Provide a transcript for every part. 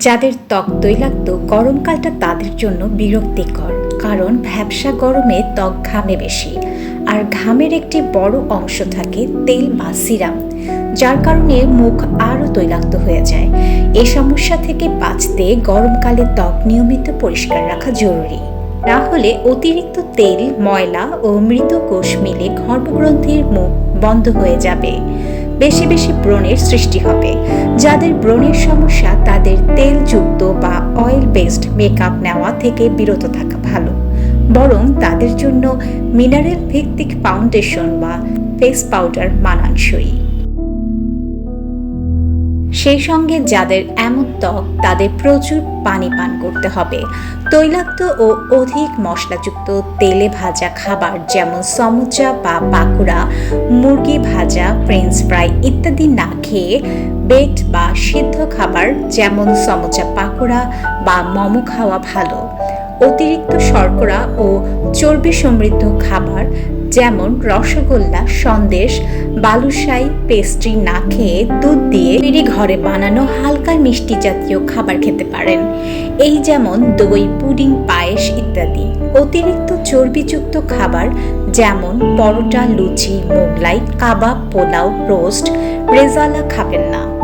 যাদের ত্বক তৈলাক্ত, গরমকালটা তাদের জন্য বিরক্তিকর। কারণ ভ্যাবসা গরমে ত্বক ঘামে বেশি। আর ঘামের একটি বড় অংশ থাকে তেল বা সিরাম, যার কারণে মুখ আরও তৈলাক্ত হয়ে যায়। এ সমস্যা থেকে বাঁচতে গরমকালে ত্বক নিয়মিত পরিষ্কার রাখা জরুরি। না হলে অতিরিক্ত তেল, ময়লা ও মৃত কোষ মিলে গর্ভগ্রন্থির মুখ বন্ধ হয়ে যাবে। বেশি বেশি ব্রণের সৃষ্টি হবে। যাদের ব্রণের সমস্যা তাদের তেলযুক্ত বা অয়েল বেসড মেকআপ নেওয়া থেকে বিরত থাকা ভালো। বরং তাদের জন্য মিনারেল ভিত্তিক ফাউন্ডেশন বা ফেস পাউডার মানানসই। সেই সঙ্গে যাদের এমন ত্বক, তাদের প্রচুর পানি পান করতে হবে। তৈলাক্ত ও অধিক মশলাযুক্ত তেলে ভাজা খাবার যেমন সমুচা বা পাকুড়া, মুরগি ভাজা, ফ্রেঞ্চ ফ্রাই ইত্যাদি না খেয়ে বেট বা সিদ্ধ খাবার যেমন সমুচা পাকোড়া বা মমো খাওয়া ভালো। অতিরিক্ত শর্করা ও চর্বি সমৃদ্ধ খাবার যেমন রসগোল্লা, সন্দেশ, বালুশাই পেস্ট্রি না খেয়ে দুধ দিয়ে তৈরি ঘরে বানানো হালকা মিষ্টি জাতীয় খাবার খেতে পারেন। এই যেমন দই, পুডিং, পায়েস ইত্যাদি। অতিরিক্ত চর্বিযুক্ত খাবার যেমন পরোটা, লুচি, মোগলাই, কাবাব, পোলাও, রোস্ট, রেজালা খাবেন না।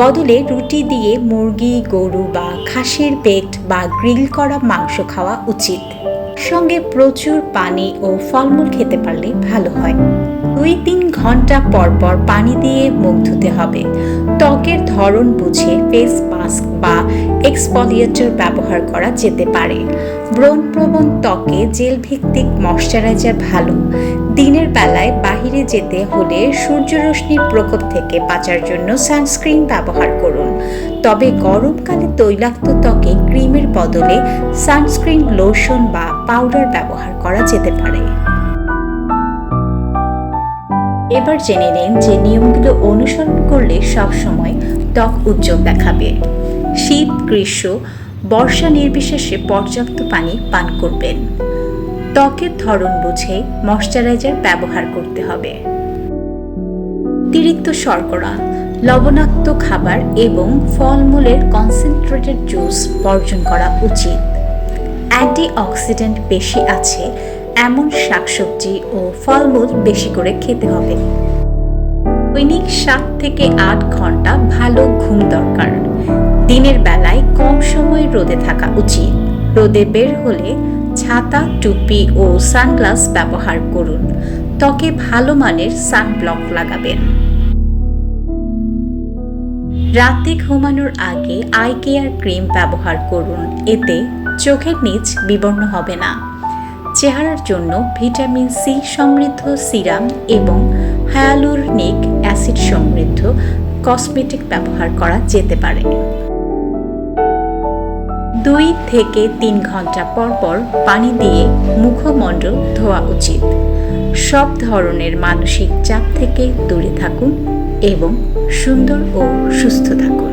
বদলে রুটি দিয়ে মুরগি, গরু বা খাসির পেট বা গ্রিল করা মাংস খাওয়া উচিত। সঙ্গে প্রচুর পানি ও ফলমূল খেতে পারলে ভালো হয়। দুই তিন ঘণ্টা পর পর পানি দিয়ে মুখ ধুতে হবে। ত্বকের ধরন বুঝে ফেস মাস্ক বা এক্সপলিয়েটর ব্যবহার করা যেতে পারে। ব্রণপ্রবণ ত্বকে জেল ভিত্তিক ময়শ্চারাইজার ভালো। দিনের বেলায় বাহিরে যেতে হলে সূর্যরশ্মির প্রকোপ থেকে বাঁচার জন্য সানস্ক্রিন ব্যবহার করুন। তবে গরমকালে তৈলাক্ত ত্বকে ক্রিমের বদলে সানস্ক্রিন লোশন বা পাউডার ব্যবহার করা যেতে পারে। এবার জেনে নিন যে নিয়মগুলো অনুসরণ করলে সবসময় ত্বক উজ্জ্বল দেখাবে। শীত, গ্রীষ্ম, বর্ষা নির্বিশেষে পর্যাপ্ত পানি পান করবেন। ত্বকের ধরন বুঝে ময়শ্চারাইজার ব্যবহার করতে হবে। অতিরিক্ত শর্করা, লবণাক্ত খাবার এবং ফলমূলের কনসেন্ট্রেটেড জুস বর্জন করা উচিত। অ্যান্টিঅক্সিডেন্ট বেশি আছে এমন শাকসবজি ও ফলমূল বেশি করে খেতে হবে। দৈনিক সাত থেকে আট ঘণ্টা ভালো ঘুম দরকার। দিনের বেলায় কম সময় রোদে থাকা উচিত। রোদে বের হলে ছাতা, টুপি ও সানগ্লাস ব্যবহার করুন। ত্বকে ভালো মানের সানব্লক লাগাবেন। রাতে ঘুমানোর আগে আই কেয়ার ক্রিম ব্যবহার করুন। এতে চোখের নিচ বিবর্ণ হবে না। চেহারার জন্য ভিটামিন সি সমৃদ্ধ সিরাম এবং হায়ালুরনিক অ্যাসিড সমৃদ্ধ কসমেটিক ব্যবহার করা যেতে পারে। দুই থেকে তিন ঘণ্টা পর পর পানি দিয়ে মুখমণ্ডল ধোয়া উচিত। সব ধরনের মানসিক চাপ থেকে দূরে থাকুন এবং সুন্দর ও সুস্থ থাকুন।